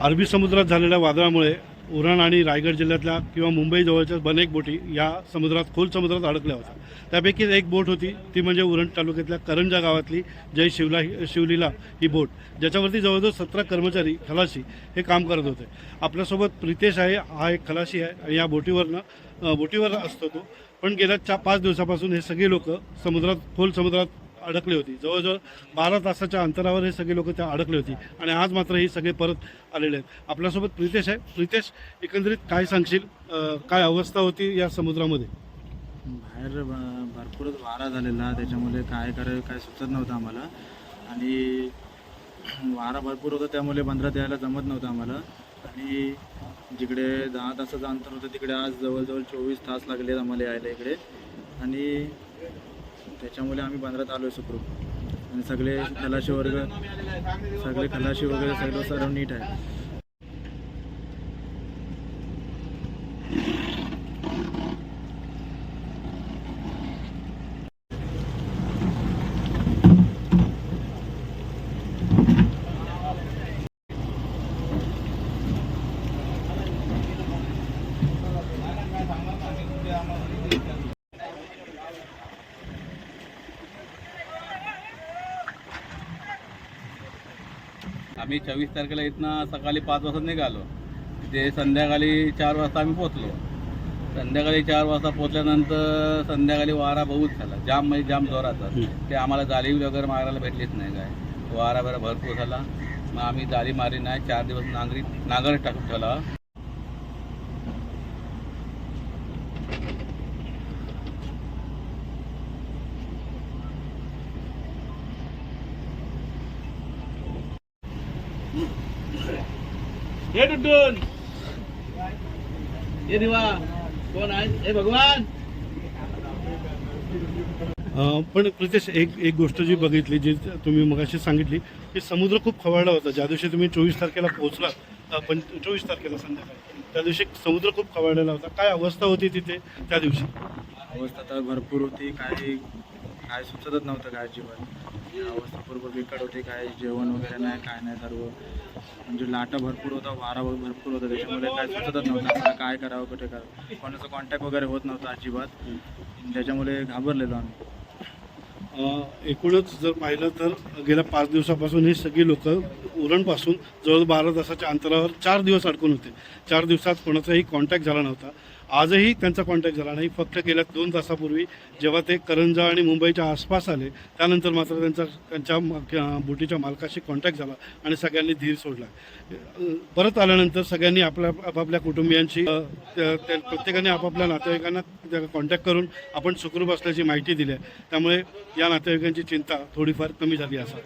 अरबी समुद्रात झालेल्या वादळामुळे उरण आणि रायगड जिल्ह्यातल्या किंवा मुंबईजवळच्या बनेक अनेक बोटी या समुद्रात खोल समुद्रात अडकल्या होत्या. त्यापैकी एक बोट होती ती म्हणजे उरण तालुक्यातल्या करंजा गावातली जय शिवला शिवलीला ही बोट ज्याच्यावरती जवळजवळ सतरा कर्मचारी खलाशी हे काम करत होते. आपल्यासोबत प्रितेश आहे हा एक खलाशी आहे आणि या बोटीवरनं बोटीवर असतो तो. पण गेल्या चार पाच दिवसापासून हे सगळे लोक समुद्रात खोल समुद्रात अडकली होती. जवळजवळ बारा तासाच्या अंतरावर हे सगळे लोक त्या अडकले होती. आणि आज मात्र ही सगळे परत आलेले आहेत. आपल्यासोबत प्रितेश आहे. प्रितेश एकंदरीत काय सांगशील? काय अवस्था होती या समुद्रामध्ये? बाहेर भरपूरच वारा झालेला. त्याच्यामुळे काय करायचं काय सुचत नव्हतं आम्हाला. आणि वारा भरपूर होता. त्यामुळे बंदरात यायला जमत नव्हतं आम्हाला. आणि जिकडे दहा तासाचं अंतर होतं तिकडे आज जवळजवळ चोवीस तास लागले आम्हाला यायला इकडे. आणि त्याच्यामुळे आम्ही बंदरात आलो आहे सुखरूप. आणि सगळे खलाशी वर्ग सगळे खलाशी वगैरे सगळं सर्व नीट आहे. आम्ही चोवीस तारखेला इथनं सकाळी पाच वाजता निघालो. तिथे संध्याकाळी चार वाजता आम्ही पोचलो संध्याकाळी चार वाजता पोचल्यानंतर संध्याकाळी वारा बहुत झाला. जाम म्हणजे जाम जोराचा. ते आम्हाला जाळी वगैरे मारायला भेटलीच नाही काय. वारा बरा भरपूर झाला. मग आम्ही जाळी मारली नाही. चार दिवस नांगरी नांगर टाकून ठेवला. हे टुटून. हे दिवा कोण आहे? हे भगवान. पण प्रितेश एक एक गोष्ट जी बघितली जी तुम्ही मगाशी सांगितली की समुद्र खूप खवळला होता. ज्या दिवशी तुम्ही चोवीस तारखेला पोहोचला पण चोवीस तारखेला संध्याकाळी. त्या दिवशी समुद्र खूप खवळलेला होता. काय अवस्था होती तिथे त्या दिवशी? अवस्था तर भरपूर होती. काही काय सुचतच नव्हतं काय अजिबात. अवस्था पूर्ण बिकट होती काय जेवण वगैरे नाही काय नाही सर्व. म्हणजे लाटा भरपूर होता वारा भरपूर होता त्याच्यामुळे काय सुचतच नव्हतं. आम्हाला काय करावं कुठे करावं? कोणाचा कॉन्टॅक्ट वगैरे होत नव्हता अजिबात. त्याच्यामुळे घाबरलेलो आम्ही. एकूणच जर पाहिलं तर गेल्या पाच दिवसापासून ही सगळी लोक उरणपासून जवळ बारा तासाच्या अंतरावर चार दिवस अडकून होते. चार दिवसात कोणाचाही कॉन्टॅक्ट झाला नव्हता. आजही त्यांचा कॉन्टॅक्ट झाला नाही. फक्त गेल्या दोन तासापूर्वी जेव्हा ते करंजा आणि मुंबईच्या आसपास आले त्यानंतर मात्र त्यांचा त्यांच्या बोटीच्या मालकाशी कॉन्टॅक्ट झाला आणि सगळ्यांनी धीर सोडला. परत आल्यानंतर सगळ्यांनी आपल्या आपापल्या कुटुंबियांशी त्या- त्या- प्रत्येकाने आपापल्या नातेवाईकांना कॉन्टॅक्ट करून आपण सुखरूप असल्याची माहिती दिली आहे. त्यामुळे या नातेवाईकांची चिंता थोडीफार कमी झाली असा.